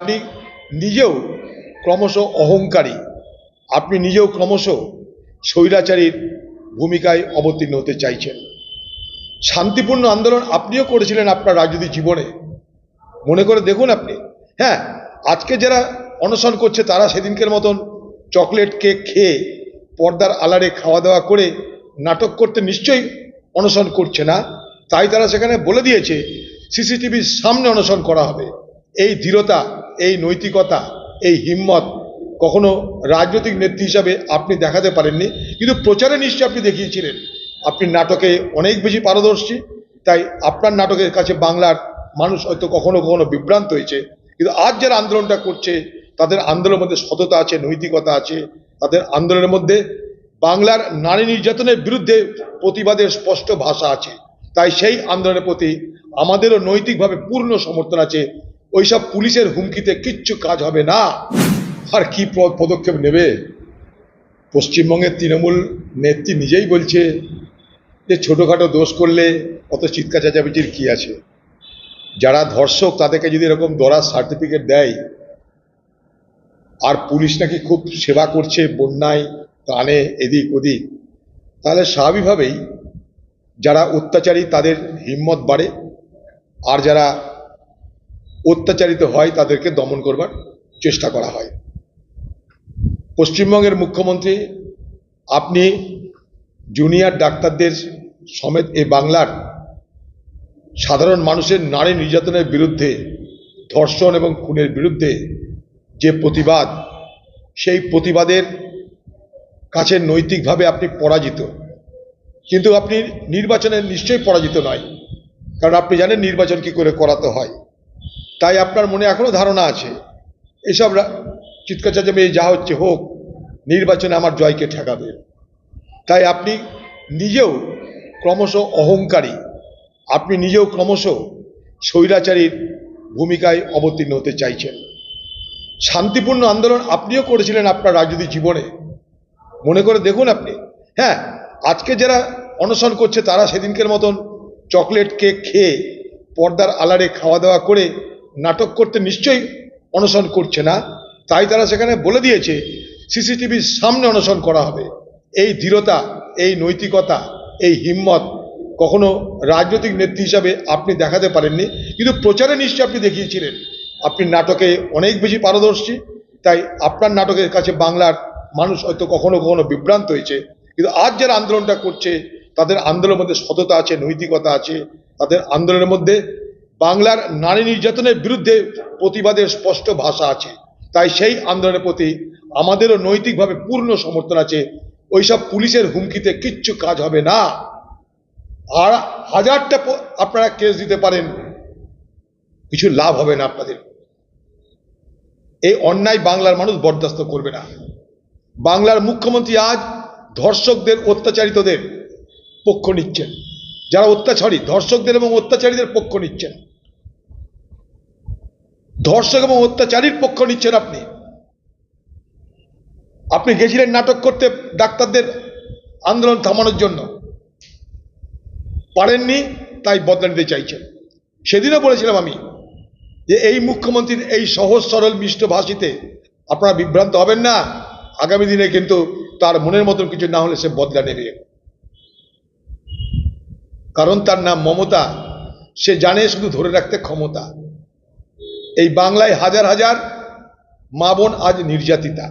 আপনি নিজেও ক্রমশ অহংকারী। আপনি নিজেও ক্রমশ স্বৈরাচারীর ভূমিকায় অবতীর্ণ হতে চাইছেন। শান্তিপূর্ণ আন্দোলন আপনিও করেছিলেন আপনার রাজনৈতিক জীবনে। মনে করে দেখুন আপনি। হ্যাঁ আজকে যারা অনশন করছে তারা সেদিনকের মতন চকলেট কেক খেয়ে পর্দার আলারে খাওয়া দাওয়া করে নাটক করতে নিশ্চয়ই অনশন করছে না। তাই তারা সেখানে বলে দিয়েছে, সিসিটিভির সামনে অনশন করা হবে। এই দৃঢ়তা এই নৈতিকতা, এই হিম্মত কখনো রাজনৈতিক নেত্রী হিসাবে আপনি দেখাতে পারেননি। কিন্তু প্রচারে নিশ্চয়ই আপনি দেখিয়েছিলেন। আপনি নাটকে অনেক বেশি পারদর্শী, তাই আপনার নাটকের কাছে বাংলার মানুষ হয়তো কখনো কখনো বিভ্রান্ত হয়েছে। কিন্তু আজ যারা আন্দোলনটা করছে, তাদের আন্দোলনের মধ্যে সততা আছে, নৈতিকতা আছে। তাদের আন্দোলনের মধ্যে বাংলার নারী নির্যাতনের বিরুদ্ধে প্রতিবাদের স্পষ্ট ভাষা আছে। তাই সেই আন্দোলনের প্রতি আমাদেরও নৈতিকভাবে পূর্ণ সমর্থন আছে ওইসব পুলিশের হুমকিতে কিচ্ছু কাজ হবে না। আর কি পদক্ষেপ নেবে? পশ্চিমবঙ্গের তৃণমূল নেত্রী নিজেই বলছে যে ছোটোখাটো দোষ করলে অত চিৎকার চেঁচামেচির কী আছে? যারা ধর্ষক তাদেরকে যদি এরকম দরার সার্টিফিকেট দেয়, আর পুলিশ নাকি খুব সেবা করছে বন্যায় ত্রাণে এদিক ওদিক, তাহলে স্বাভাবিকভাবেই যারা অত্যাচারী তাদের হিম্মত বাড়ে, আর যারা অত্যাচারিত হয় তাদেরকে দমন করবার চেষ্টা করা হয়। পশ্চিমবঙ্গের মুখ্যমন্ত্রী, আপনি জুনিয়র ডাক্তারদের সমেত এই বাংলার সাধারণ মানুষের নারী নির্যাতনের বিরুদ্ধে, ধর্ষণ এবং খুনের বিরুদ্ধে যে প্রতিবাদ, সেই প্রতিবাদের কাছে নৈতিকভাবে আপনি পরাজিত। কিন্তু আপনি নির্বাচনে নিশ্চয়ই পরাজিত নয়। কারণ আপনি জানেন নির্বাচন কি করে করাতে হয়। তাই আপনার মনে এখনও ধারণা আছে? এসব চিৎকার চেঁচামেচি যা হচ্ছে হোক, নির্বাচনে আমার জয়কে ঠেকাবে। তাই আপনি নিজেও ক্রমশ অহংকারী, আপনি নিজেও ক্রমশ স্বৈরাচারীর ভূমিকায় অবতীর্ণ হতে চাইছেন। শান্তিপূর্ণ আন্দোলন আপনিও করেছিলেন আপনার রাজনৈতিক জীবনে। মনে করে দেখুন আপনি। হ্যাঁ আজকে যারা অনশন করছে তারা সেদিনকের মতন চকলেট কেক খেয়ে পর্দার আলারে খাওয়া দাওয়া করে নাটক করতে নিশ্চয়ই অনশন করছে না। তাই তারা সেখানে বলে দিয়েছে সিসিটিভির সামনে অনশন করা হবে। এই দৃঢ়তা, এই নৈতিকতা, এই হিম্মত কখনো রাজনৈতিক নেত্রী হিসাবে আপনি দেখাতে পারেননি। কিন্তু প্রচারে নিশ্চয়ই আপনি দেখিয়েছিলেন। আপনি নাটকে অনেক বেশি পারদর্শী, তাই আপনার নাটকের কাছে বাংলার মানুষ হয়তো কখনো কখনো বিভ্রান্ত হয়েছে। কিন্তু আজ যারা আন্দোলনটা করছে, তাদের আন্দোলনের মধ্যে সততা আছে, নৈতিকতা আছে, তাদের আন্দোলনের মধ্যে বাংলার নারী নির্যাতনের বিরুদ্ধে প্রতিবাদের স্পষ্ট ভাষা আছে। তাই সেই আন্দোলনের প্রতি আমাদেরও নৈতিকভাবে পূর্ণ সমর্থন আছে। ওইসব পুলিশের হুমকিতে কিচ্ছু কাজ হবে না। আর হাজারটা আপনারা কেস দিতে পারেন, কিছু লাভ হবে না আপনাদের। এই অন্যায় বাংলার মানুষ বরদাস্ত করবে না। বাংলার মুখ্যমন্ত্রী আজ ধর্ষকদের অত্যাচারিতদের পক্ষ নিচ্ছেন। যারা অত্যাচারী, ধর্ষকদের এবং অত্যাচারীদের পক্ষ নিচ্ছেন। ধর্ষক এবং অত্যাচারীর পক্ষ নিচ্ছেন আপনি। আপনি গেছিলেন নাটক করতে ডাক্তারদের আন্দোলন থামানোর জন্য। পারেননি, তাই বদলা নিতে চাইছেন। সেদিনও বলেছিলাম আমি যে এই মুখ্যমন্ত্রীর এই সহজ সরল মিষ্ট ভাষিতে আপনারা বিভ্রান্ত হবেন না, আগামী দিনে কিন্তু তার মনের মতন কিছু না হলে সে বদলা নেবে। কারণ তার নাম মমতা, সে জানে শুধু ধরে রাখতে ক্ষমতা। এই বাংলায় হাজার হাজার মা বোন আজ নির্যাতিতা।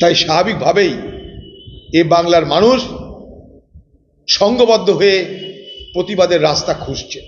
তাই স্বাভাবিকভাবেই এ বাংলার মানুষ সংঘবদ্ধ হয়ে প্রতিবাদের রাস্তা খুঁজছে।